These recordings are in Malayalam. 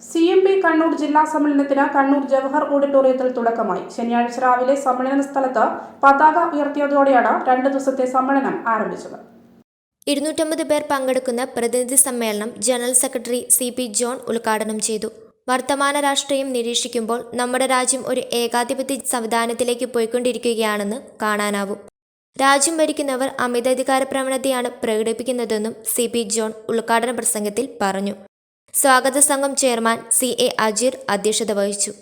സി എം പി കണ്ണൂർ ജില്ലാ സമ്മേളനത്തിന് കണ്ണൂർ ജവഹർ ഓഡിറ്റോറിയത്തിൽ തുടക്കമായി. ശനിയാഴ്ച രാവിലെ സമ്മേളന സ്ഥലത്ത് പതാക ഉയർത്തിയതോടെയാണ് രണ്ട് ദിവസത്തെ സമ്മേളനം ആരംഭിച്ചത്. ഇരുന്നൂറ്റമ്പത് പേർ പങ്കെടുക്കുന്ന പ്രതിനിധി സമ്മേളനം general secretary C P John ഉദ്ഘാടനം ചെയ്തു. വർത്തമാന രാഷ്ട്രീയം നിരീക്ഷിക്കുമ്പോൾ നമ്മുടെ രാജ്യം ഒരു ഏകാധിപത്യ സംവിധാനത്തിലേക്ക് പോയിക്കൊണ്ടിരിക്കുകയാണെന്ന് കാണാനാവും. രാജ്യം ഭരിക്കുന്നവർ അമിതാധികാര പ്രവണതയാണ് പ്രകടിപ്പിക്കുന്നതെന്നും സി പി ജോൺ ഉദ്ഘാടന പ്രസംഗത്തിൽ പറഞ്ഞു. സ്വാഗത സംഘം ചെയർമാൻ സി എ അജീർ അധ്യക്ഷത വഹിച്ചു.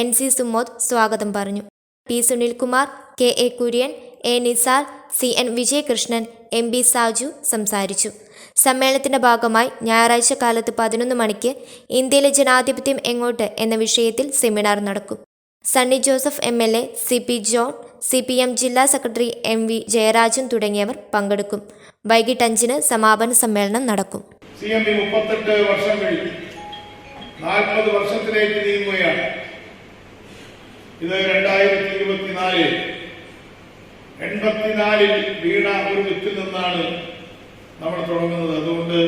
എൻ സി സുമോദ് സ്വാഗതം പറഞ്ഞു. P Sunilkumar K A Kurian A Nisar C N Vijayakrishnan M B Saju സംസാരിച്ചു. സമ്മേളനത്തിന്റെ ഭാഗമായി ഞായറാഴ്ച കാലത്ത് പതിനൊന്ന് മണിക്ക് ഇന്ത്യയിലെ ജനാധിപത്യം എങ്ങോട്ട് എന്ന വിഷയത്തിൽ സെമിനാർ നടക്കും. Sunny Joseph M L A C P John C P M ജില്ലാ സെക്രട്ടറി എം വി ജയരാജൻ തുടങ്ങിയവർ പങ്കെടുക്കും. വൈകിട്ട് അഞ്ചിന് സമാപന സമ്മേളനം നടക്കും. സി എം പി മുപ്പത്തെട്ട് വർഷം കഴിഞ്ഞു. നാൽപ്പത് വർഷത്തിലേക്ക് നീങ്ങുകയാണ്. ഇത് രണ്ടായിരത്തി ഇരുപത്തിനാലിൽ എൺപത്തിനാലിൽ വീണ ഒരു വിത്തിൽ നിന്നാണ് നമ്മൾ തുടങ്ങുന്നത്. അതുകൊണ്ട്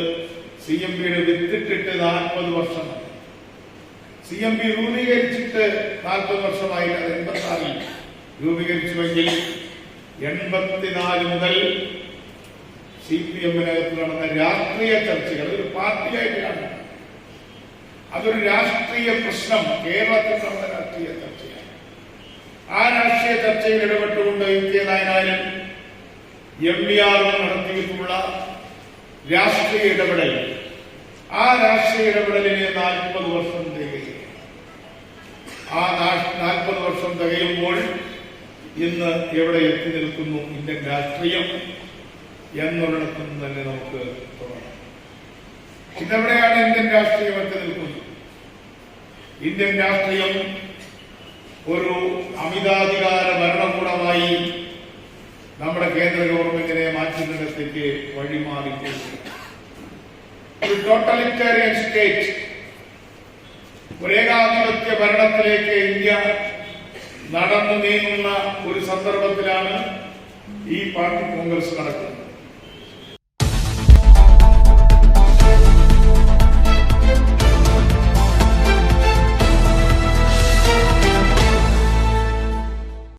സി എം പിയുടെ വിത്തിട്ടിട്ട് നാൽപ്പത് വർഷമായി സി എം പി രൂപീകരിച്ചിട്ട് നാൽപ്പത് വർഷമായി. അത് എൺപത്തിനാലിൽ രൂപീകരിച്ചുവെങ്കിൽ എൺപത്തിനാല് മുതൽ സി പി എമ്മിനകത്ത് നടന്ന രാഷ്ട്രീയ ചർച്ചകൾ ഒരു പാർട്ടിയായിട്ട് കാണണം അതൊരു രാഷ്ട്രീയ പ്രശ്നം. കേരളത്തിൽ നടന്ന രാഷ്ട്രീയ ചർച്ചയാണ്. ആ രാഷ്ട്രീയ ചർച്ചയിൽ ഇടപെട്ടുകൊണ്ട് എം കെ നായനായാലും എം വി ആറും നടത്തിയിട്ടുള്ള രാഷ്ട്രീയ ഇടപെടൽ. ആ രാഷ്ട്രീയ ഇടപെടലിനെ നാൽപ്പത് വർഷം തികയും ആ നാൽപ്പത് വർഷം തികയുമ്പോൾ ഇന്ന് എവിടെ എത്തി നിൽക്കുന്നു? ഇന്ത്യൻ രാഷ്ട്രീയം. എന്നുള്ളിടത്തു നിന്ന് തന്നെ നമുക്ക് തുടങ്ങാം. ഇതെവിടെയാണ് ഇന്ത്യൻ രാഷ്ട്രീയം ഒക്കെ നിൽക്കുന്നത്. ഇന്ത്യൻ രാഷ്ട്രീയം ഒരു അമിതാധികാര ഭരണകൂടമായി നമ്മുടെ കേന്ദ്ര ഗവൺമെന്റിനെ മാറ്റുന്നിടത്തേക്ക് വഴിമാറിപ്പോകുന്നു. ഒരു ടോട്ടലിറ്റേറിയൻ സ്റ്റേറ്റ് ഒരു ഏകാധിപത്യ ഭരണത്തിലേക്ക് ഇന്ത്യ നടന്നു നീങ്ങുന്ന ഒരു സന്ദർഭത്തിലാണ് ഈ പാർട്ടി കോൺഗ്രസ് നടക്കുന്നത്.